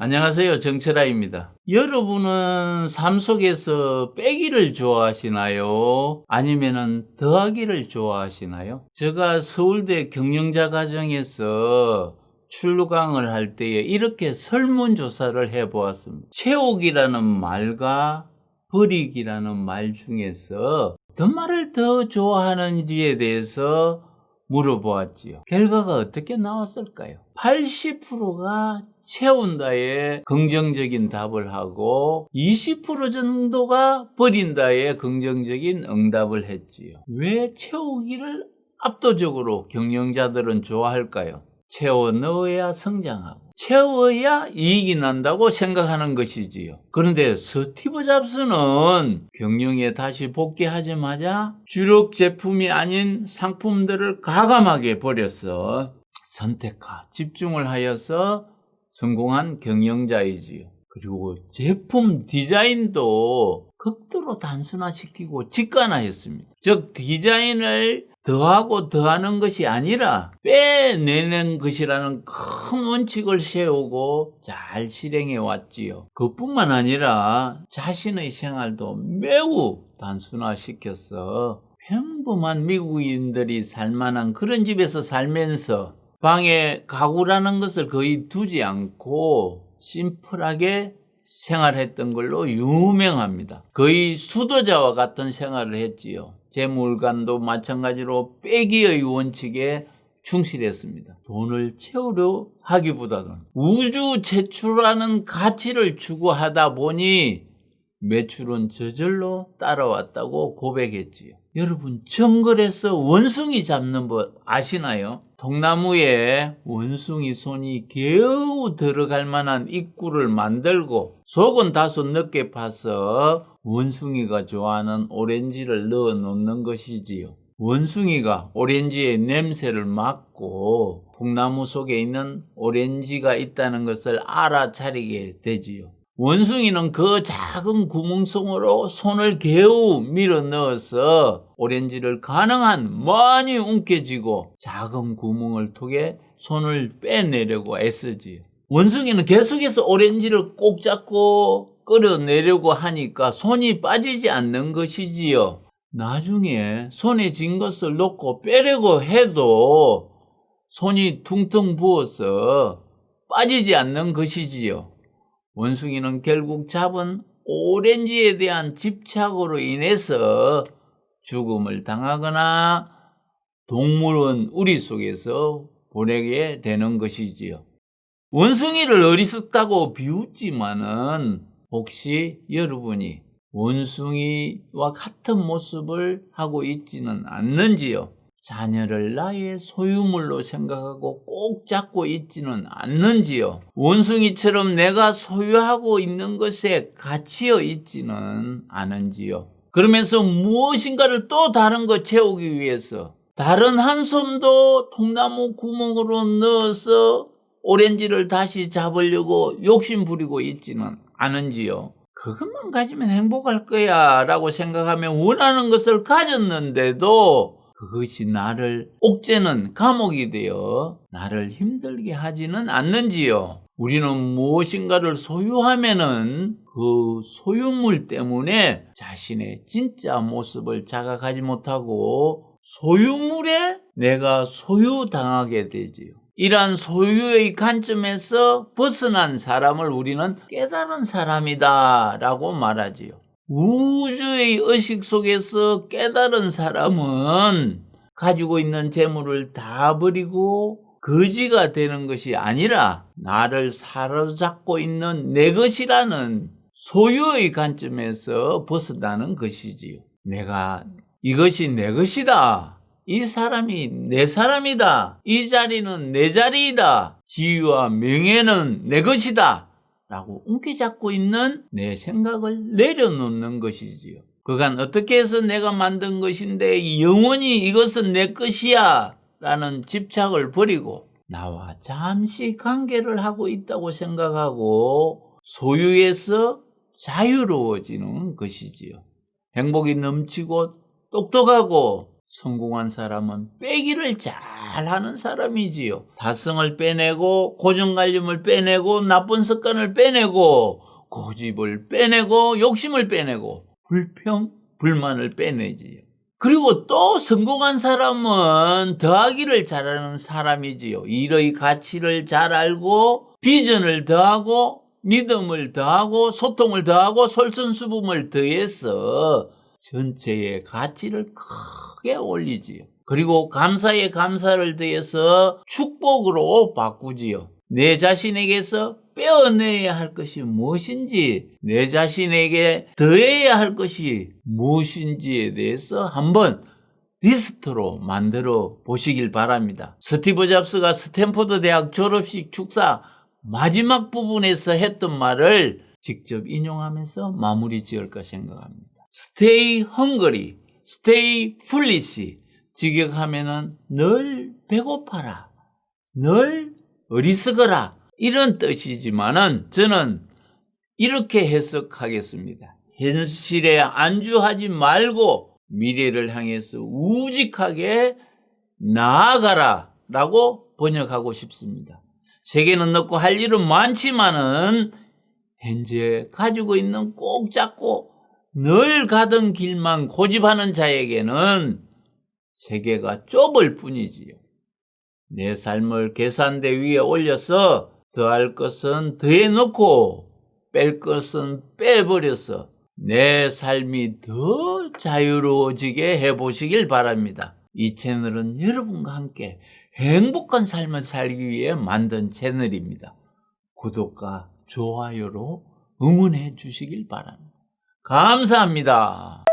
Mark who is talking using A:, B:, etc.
A: 안녕하세요. 정철아입니다. 여러분은 삶 속에서 빼기를 좋아하시나요? 아니면은 더하기를 좋아하시나요? 제가 서울대 경영자 과정에서 출강을 할 때에 이렇게 설문조사를 해보았습니다. 채우기라는 말과 버리기라는 말 중에서 어떤 말을 더 좋아하는지에 대해서 물어보았지요. 결과가 어떻게 나왔을까요? 80%가 채운다에 긍정적인 답을 하고 20% 정도가 버린다에 긍정적인 응답을 했지요. 왜 채우기를 압도적으로 경영자들은 좋아할까요? 채워 넣어야 성장하고 채워야 이익이 난다고 생각하는 것이지요. 그런데 스티브 잡스는 경영에 다시 복귀하자마자 주력 제품이 아닌 상품들을 가감하게 버렸어. 선택과 집중을 하여서 성공한 경영자이지요. 그리고 제품 디자인도 극도로 단순화시키고 직관화했습니다. 즉 디자인을 더하고 더하는 것이 아니라 빼내는 것이라는 큰 원칙을 세우고 잘 실행해 왔지요. 그뿐만 아니라 자신의 생활도 매우 단순화시켰어. 평범한 미국인들이 살만한 그런 집에서 살면서 방에 가구라는 것을 거의 두지 않고 심플하게 생활했던 걸로 유명합니다. 거의 수도자와 같은 생활을 했지요. 제 물건도 마찬가지로 빼기의 원칙에 충실했습니다. 돈을 채우려 하기보다는 우주 제출하는 가치를 추구하다 보니 매출은 저절로 따라왔다고 고백했지요. 여러분 정글에서 원숭이 잡는 법 아시나요? 통나무에 원숭이 손이 겨우 들어갈 만한 입구를 만들고 속은 다소 늦게 파서 원숭이가 좋아하는 오렌지를 넣어 놓는 것이지요. 원숭이가 오렌지의 냄새를 맡고 통나무 속에 있는 오렌지가 있다는 것을 알아차리게 되지요. 원숭이는 그 작은 구멍송으로 손을 겨우 밀어 넣어서 오렌지를 가능한 많이 움켜쥐고 작은 구멍을 통해 손을 빼내려고 애쓰지요. 원숭이는 계속해서 오렌지를 꼭 잡고 끌어내려고 하니까 손이 빠지지 않는 것이지요. 나중에 손에 쥔 것을 놓고 빼려고 해도 손이 퉁퉁 부어서 빠지지 않는 것이지요. 원숭이는 결국 잡은 오렌지에 대한 집착으로 인해서 죽음을 당하거나 동물원 우리 속에서 보내게 되는 것이지요. 원숭이를 어리석다고 비웃지만은 혹시 여러분이 원숭이와 같은 모습을 하고 있지는 않는지요? 자녀를 나의 소유물로 생각하고 꼭 잡고 있지는 않는지요? 원숭이처럼 내가 소유하고 있는 것에 갇혀 있지는 않은지요? 그러면서 무엇인가를 또 다른 거 채우기 위해서 다른 한 손도 통나무 구멍으로 넣어서 오렌지를 다시 잡으려고 욕심 부리고 있지는 않은지요? 그것만 가지면 행복할 거야 라고 생각하면 원하는 것을 가졌는데도 그것이 나를 옥죄는 감옥이 되어 나를 힘들게 하지는 않는지요. 우리는 무엇인가를 소유하면은 그 소유물 때문에 자신의 진짜 모습을 자각하지 못하고 소유물에 내가 소유당하게 되지요. 이러한 소유의 관점에서 벗어난 사람을 우리는 깨달은 사람이다 라고 말하지요. 우주의 의식 속에서 깨달은 사람은 가지고 있는 재물을 다 버리고 거지가 되는 것이 아니라 나를 사로잡고 있는 내 것이라는 소유의 관점에서 벗어나는 것이지요. 내가 이것이 내 것이다. 이 사람이 내 사람이다. 이 자리는 내 자리이다. 지위와 명예는 내 것이다. 라고 움켜잡고 있는 내 생각을 내려놓는 것이지요. 그간 어떻게 해서 내가 만든 것인데 영원히 이것은 내 것이야 라는 집착을 버리고 나와 잠시 관계를 하고 있다고 생각하고 소유에서 자유로워지는 것이지요. 행복이 넘치고 똑똑하고 성공한 사람은 빼기를 잘 하는 사람이지요. 다성을 빼내고 고정관념을 빼내고 나쁜 습관을 빼내고 고집을 빼내고 욕심을 빼내고 불평, 불만을 빼내지요. 그리고 또 성공한 사람은 더하기를 잘하는 사람이지요. 일의 가치를 잘 알고 비전을 더하고 믿음을 더하고 소통을 더하고 솔선수범을 더해서 전체의 가치를 크게 올리지요. 그리고 감사에 감사를 더해서 축복으로 바꾸지요. 내 자신에게서 빼어내야 할 것이 무엇인지, 내 자신에게 더해야 할 것이 무엇인지에 대해서 한번 리스트로 만들어 보시길 바랍니다. 스티브 잡스가 스탠포드 대학 졸업식 축사 마지막 부분에서 했던 말을 직접 인용하면서 마무리 지을까 생각합니다. Stay hungry, stay foolish. 직역하면은 늘 배고파라, 늘 어리석어라 이런 뜻이지만은 저는 이렇게 해석하겠습니다. 현실에 안주하지 말고 미래를 향해서 우직하게 나아가라 라고 번역하고 싶습니다. 세계는 넓고 할 일은 많지만은 현재 가지고 있는 꼭 잡고 늘 가던 길만 고집하는 자에게는 세계가 좁을 뿐이지요. 내 삶을 계산대 위에 올려서 더할 것은 더해놓고 뺄 것은 빼버려서 내 삶이 더 자유로워지게 해보시길 바랍니다. 이 채널은 여러분과 함께 행복한 삶을 살기 위해 만든 채널입니다. 구독과 좋아요로 응원해 주시길 바랍니다. 감사합니다.